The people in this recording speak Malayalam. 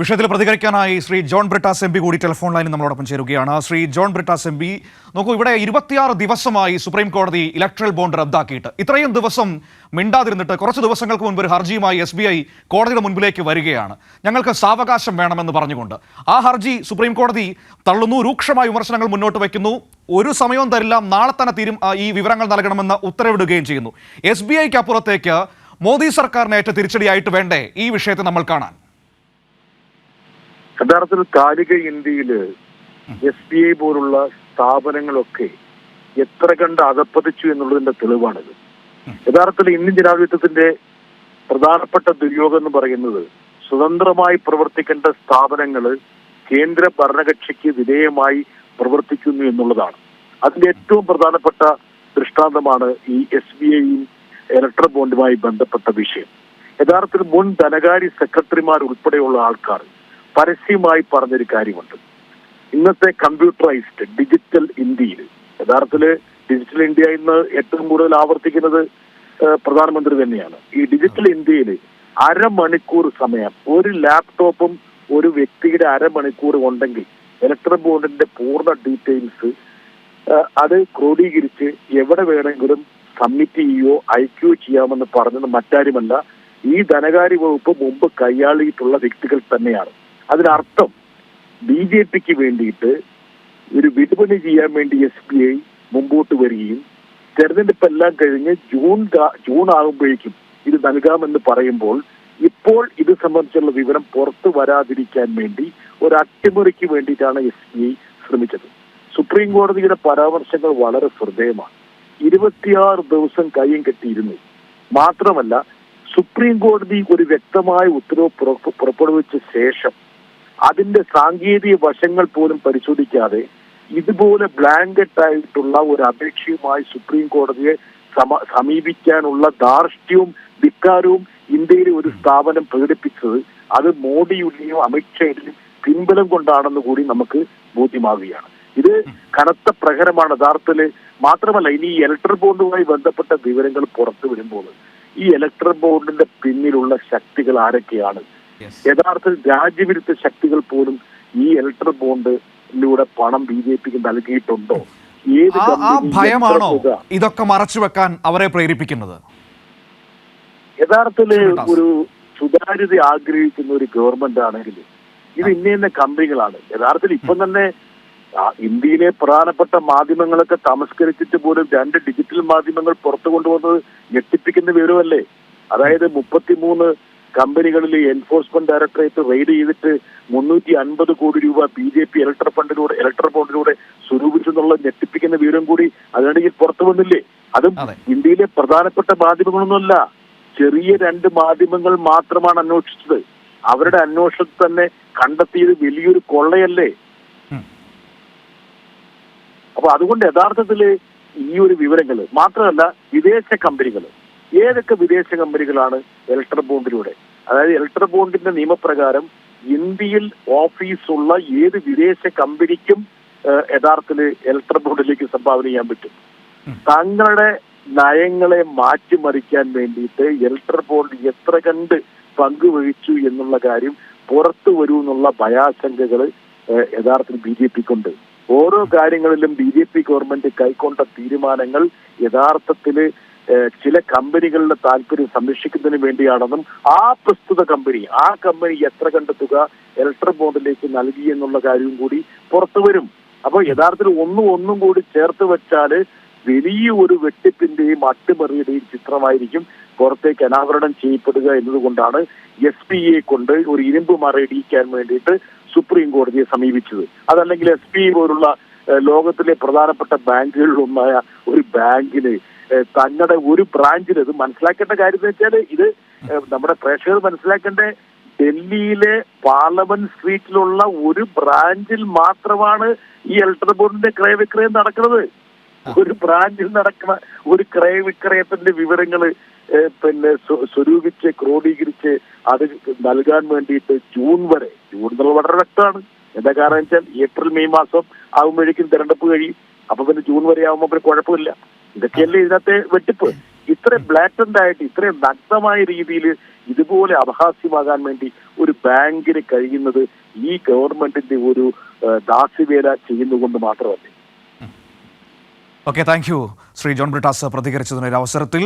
വിഷയത്തിൽ പ്രതികരിക്കാനായി ശ്രീ ജോൺ ബ്രിട്ടാസ് എം പി കൂടി ടെലിഫോൺ ലൈനിൽ നമ്മളോടൊപ്പം ചേരുകയാണ്. ശ്രീ ജോൺ ബ്രിട്ടാസ് എം പി നോക്കൂ ഇവിടെ ഇരുപത്തിയാറ് ദിവസമായി സുപ്രീം കോടതി ഇലക്ട്രൽ ബോണ്ട് റദ്ദാക്കിയിട്ട്. ഇത്രയും ദിവസം മിണ്ടാതിരുന്നിട്ട് കുറച്ച് ദിവസങ്ങൾക്ക് മുൻപ് ഒരു ഹർജിയുമായി എസ് ബി ഐ കോടതിയുടെ മുൻപിലേക്ക് വരികയാണ്. ഞങ്ങൾക്ക് സാവകാശം വേണമെന്ന് പറഞ്ഞുകൊണ്ട്. ആ ഹർജി സുപ്രീം കോടതി തള്ളുന്നു രൂക്ഷമായ വിമർശനങ്ങൾ മുന്നോട്ട് വയ്ക്കുന്നു. ഒരു സമയവും തരില്ല നാളെ തന്നെ തീരും ഈ വിവരങ്ങൾ നൽകണമെന്ന് ഉത്തരവിടുകയും ചെയ്യുന്നു. എസ് ബി ഐക്ക് അപ്പുറത്തേക്ക് മോദി സർക്കാരിനേറ്റ തിരിച്ചടിയായിട്ട് വേണ്ടേ ഈ വിഷയത്തെ നമ്മൾ കാണാൻ? യഥാർത്ഥത്തിൽ കാലിക ഇന്ത്യയിൽ എസ് ബി ഐ പോലുള്ള സ്ഥാപനങ്ങളൊക്കെ എത്ര കണ്ട് അകപ്പതിച്ചു എന്നുള്ളതിന്റെ തെളിവാണിത്. യഥാർത്ഥത്തിൽ ഇന്ത്യൻ ജനാധിപത്യത്തിന്റെ പ്രധാനപ്പെട്ട ദുര്യോഗം എന്ന് പറയുന്നത് സ്വതന്ത്രമായി പ്രവർത്തിക്കേണ്ട സ്ഥാപനങ്ങൾ കേന്ദ്ര ഭരണകക്ഷിക്ക് വിധേയമായി പ്രവർത്തിക്കുന്നു എന്നുള്ളതാണ്. അതിന്റെ ഏറ്റവും പ്രധാനപ്പെട്ട ദൃഷ്ടാന്തമാണ് ഈ എസ് ബി ഐയും ഇലക്ട്രൽ ബോണ്ടുമായി ബന്ധപ്പെട്ട വിഷയം. യഥാർത്ഥത്തിൽ മുൻ ധനകാര്യ സെക്രട്ടറിമാർ ഉൾപ്പെടെയുള്ള ആൾക്കാർ പരസ്യമായി പറഞ്ഞൊരു കാര്യമുണ്ട്. ഇന്നത്തെ കമ്പ്യൂട്ടറൈസ്ഡ് ഡിജിറ്റൽ ഇന്ത്യയിൽ യഥാർത്ഥത്തിൽ ഡിജിറ്റൽ ഇന്ത്യ ഇന്ന് ഏറ്റവും കൂടുതൽ ആവർത്തിക്കുന്നത് പ്രധാനമന്ത്രി തന്നെയാണ്. ഈ ഡിജിറ്റൽ ഇന്ത്യയിൽ അരമണിക്കൂർ സമയം ഒരു ലാപ്ടോപ്പും ഒരു വ്യക്തിയുടെ അരമണിക്കൂർ ഉണ്ടെങ്കിൽ ഇലക്ട്രിക് ബോർഡിന്റെ പൂർണ ഡീറ്റെയിൽസ് അത് ക്രോഡീകരിച്ച് എവിടെ വേണമെങ്കിലും സബ്മിറ്റ് ചെയ്യുകയോ അയക്കുകയോ ചെയ്യാമെന്ന് പറഞ്ഞത് മറ്റാരുമല്ല. ഈ ധനകാര്യ വകുപ്പ് മുമ്പ് കൈയാളിയിട്ടുള്ള വ്യക്തികൾ തന്നെയാണ്. അതിനർത്ഥം ബി ജെ പിക്ക് വേണ്ടിയിട്ട് ഒരു വിടുപണി ചെയ്യാൻ വേണ്ടി എസ് ബി ഐ മുമ്പോട്ട് വരികയും തെരഞ്ഞെടുപ്പ് എല്ലാം കഴിഞ്ഞ് ജൂൺ ജൂൺ ആകുമ്പോഴേക്കും ഇത് നൽകാമെന്ന് പറയുമ്പോൾ ഇപ്പോൾ ഇത് സംബന്ധിച്ചുള്ള വിവരം പുറത്തു വരാതിരിക്കാൻ വേണ്ടി ഒരു അട്ടിമറിക്ക് വേണ്ടിയിട്ടാണ് എസ് ബി ഐ ശ്രമിച്ചത്. സുപ്രീം കോടതിയുടെ പരാമർശങ്ങൾ വളരെ ശ്രദ്ധേയമാണ് ഇരുപത്തിയാറ് ദിവസം കയ്യും കെട്ടിയിരുന്നു. മാത്രമല്ല സുപ്രീം കോടതി ഒരു വ്യക്തമായ ഉത്തരവ് പുറപ്പെ- പുറപ്പെടുവിച്ച ശേഷം അതിന്റെ സാങ്കേതിക വശങ്ങൾ പോലും പരിശോധിക്കാതെ ഇതുപോലെ ബ്ലാങ്കറ്റ് ആയിട്ടുള്ള ഒരു അപേക്ഷയുമായി സുപ്രീം കോടതിയെ സമ സമീപിക്കാനുള്ള ധാർഷ്ട്യവും ധിക്കാരവും ഇന്ത്യയിലെ ഒരു സ്ഥാപനം പ്രകടിപ്പിച്ചത് അത് മോഡിയുടെയും അമിത്ഷായുടെയും പിൻബലം കൊണ്ടാണെന്ന് കൂടി നമുക്ക് ബോധ്യമാവുകയാണ്. ഇത് കനത്ത പ്രഹരമാണ്. യഥാർത്ഥത്തിൽ മാത്രമല്ല ഇനി ഈ ഇലക്ട്രൽ ബോണ്ടുമായി ബന്ധപ്പെട്ട വിവരങ്ങൾ പുറത്തു വരുമ്പോൾ ഈ ഇലക്ട്രൽ ബോണ്ടിന്റെ പിന്നിലുള്ള ശക്തികൾ ആരൊക്കെയാണ്? യഥാർത്ഥത്തിൽ രാജ്യവിരുദ്ധ ശക്തികൾ പോലും ഈ ഇലക്ട്രൽ ബോണ്ടിലൂടെ പണം ബി ജെ പിക്ക് നൽകിയിട്ടുണ്ടോ? ആ ആ ഭയമാണോ ഇതൊക്കെ മറച്ചു വെക്കാൻ അവരെ പ്രേരിപ്പിക്കുന്നത്? യഥാർത്ഥത്തിൽ ഒരു സുതാര്യത ആഗ്രഹിക്കുന്ന ഒരു ഗവൺമെന്റ് ആണെങ്കിൽ ഇത് ഇന്ന ഇന്ന കമ്പനികളാണ്. യഥാർത്ഥത്തിൽ ഇപ്പം തന്നെ ഇന്ത്യയിലെ പ്രധാനപ്പെട്ട മാധ്യമങ്ങളൊക്കെ തമസ്കരിച്ചിട്ട് പോലും രണ്ട് ഡിജിറ്റൽ മാധ്യമങ്ങൾ പുറത്തു കൊണ്ടുവന്നത് ഞെട്ടിപ്പിക്കുന്ന വിവരമല്ലേ? അതായത് മുപ്പത്തിമൂന്ന് കമ്പനികളിൽ എൻഫോഴ്സ്മെന്റ് ഡയറക്ടറേറ്റ് റെയ്ഡ് ചെയ്തിട്ട് മുന്നൂറ്റി അൻപത് കോടി രൂപ ബി ജെ പി ഇലക്ട്രൽ ഫണ്ടിലൂടെ ഇലക്ട്രൽ ബോണ്ടിലൂടെ സ്വരൂപിച്ചെന്നുള്ള ഞെട്ടിപ്പിക്കുന്ന വിവരം കൂടി അതിനിടയിൽ പുറത്തു വന്നില്ലേ? അതും ഇന്ത്യയിലെ പ്രധാനപ്പെട്ട മാധ്യമങ്ങളൊന്നുമല്ല. ചെറിയ രണ്ട് മാധ്യമങ്ങൾ മാത്രമാണ് അന്വേഷിച്ചത്. അവരുടെ അന്വേഷണത്തിൽ തന്നെ കണ്ടെത്തിയത് വലിയൊരു കൊള്ളയല്ലേ. അപ്പൊ അതുകൊണ്ട് യഥാർത്ഥത്തിൽ ഈ ഒരു വിവരങ്ങൾ മാത്രമല്ല വിദേശ കമ്പനികൾ ഏതൊക്കെ വിദേശ കമ്പനികളാണ് ഇലക്ട്രൽ ബോണ്ടിലൂടെ? അതായത് ഇലക്ട്രൽ ബോണ്ടിന്റെ നിയമപ്രകാരം ഇന്ത്യയിൽ ഓഫീസുള്ള ഏത് വിദേശ കമ്പനിക്കും യഥാർത്ഥത്തിൽ യഥാർത്ഥത്തിൽ ഇലക്ട്രൽ ബോണ്ടിലേക്ക് സംഭാവന ചെയ്യാൻ പറ്റും. തങ്ങളുടെ നയങ്ങളെ മാറ്റിമറിക്കാൻ വേണ്ടിയിട്ട് ഇലക്ട്രൽ ബോണ്ട് എത്ര കണ്ട് പങ്കുവഹിച്ചു എന്നുള്ള കാര്യം പുറത്തു വരൂ എന്നുള്ള ഭയാശങ്കകൾ യഥാർത്ഥത്തിൽ ബി ജെ പിക്കുണ്ട്. ഓരോ കാര്യങ്ങളിലും ബി ജെ പി ഗവൺമെന്റ് കൈക്കൊണ്ട തീരുമാനങ്ങൾ യഥാർത്ഥത്തിൽ ചില കമ്പനികളുടെ താല്പര്യം സംരക്ഷിക്കുന്നതിന് വേണ്ടിയാണെന്നും ആ പ്രസ്തുത കമ്പനി ആ കമ്പനി എത്ര കണ്ട തുക ഇലക്ട്രൽ ബോണ്ടിലേക്ക് നൽകി എന്നുള്ള കാര്യവും കൂടി പുറത്തു വരും. അപ്പോൾ യഥാർത്ഥത്തിൽ ഒന്നും ഒന്നും കൂടി ചേർത്ത് വെച്ചാൽ വലിയ ഒരു വെട്ടിപ്പിന്റെയും അട്ടിമറിയുടെയും ചിത്രമായിരിക്കും പുറത്തേക്ക് അനാവരണം ചെയ്യപ്പെടുക എന്നതുകൊണ്ടാണ് എസ് പി എ കൊണ്ട് ഒരു ഇരുമ്പ് മറയിടിക്കാൻ വേണ്ടിയിട്ട് സുപ്രീം കോടതിയെ സമീപിച്ചത്. അതല്ലെങ്കിൽ എസ് പി പോലുള്ള ലോകത്തിലെ പ്രധാനപ്പെട്ട ബാങ്കുകളിലൊന്നായ ഒരു ബാങ്കിന് തങ്ങളുടെ ഒരു ബ്രാഞ്ചിൽ ഇത് മനസ്സിലാക്കേണ്ട കാര്യം എന്ന് വെച്ചാൽ ഇത് നമ്മുടെ പ്രേക്ഷകർ മനസ്സിലാക്കേണ്ട ഡൽഹിയിലെ പാർലമെന്റ് സ്ട്രീറ്റിലുള്ള ഒരു ബ്രാഞ്ചിൽ മാത്രമാണ് ഈ ഇലക്ട്രൽ ബോർഡിന്റെ ക്രയവിക്രയം നടക്കുന്നത്. ഒരു ബ്രാഞ്ചിൽ നടക്കുന്ന ഒരു ക്രയവിക്രയത്തിന്റെ വിവരങ്ങൾ പിന്നെ സ്വരൂപിച്ച് ക്രോഡീകരിച്ച് അത് നൽകാൻ വേണ്ടിയിട്ട് ജൂൺ വരെ ജൂൺ വളരെ വ്യക്തമാണ്. എന്താ കാരണം വെച്ചാൽ ഏപ്രിൽ മെയ് മാസം ആകുമ്പോഴേക്കും തെരഞ്ഞെടുപ്പ് കഴിയും. അപ്പൊ പിന്നെ ജൂൺ വരെ ആവുമ്പോ പിന്നെ കുഴപ്പമില്ല. ഇതൊക്കെയല്ലേ ഇതിനകത്തെ വെട്ടിപ്പ്. ഇത്ര ബ്ലാറ്റന്റ് ആയിട്ട് ഇത്രയും നഗ്നമായ രീതിയിൽ ഇതുപോലെ അപഹാസ്യമാകാൻ വേണ്ടി ഒരു ബാങ്കിന് കഴിയുന്നത് ഈ ഗവൺമെന്റിന്റെ ഒരു ദാസ്യവേല ചെയ്യുന്നുകൊണ്ട് മാത്രമല്ലേ. Okay thank you. Shri John Brittas പ്രതികരിച്ചതിന് ഒരു അവസരത്തിൽ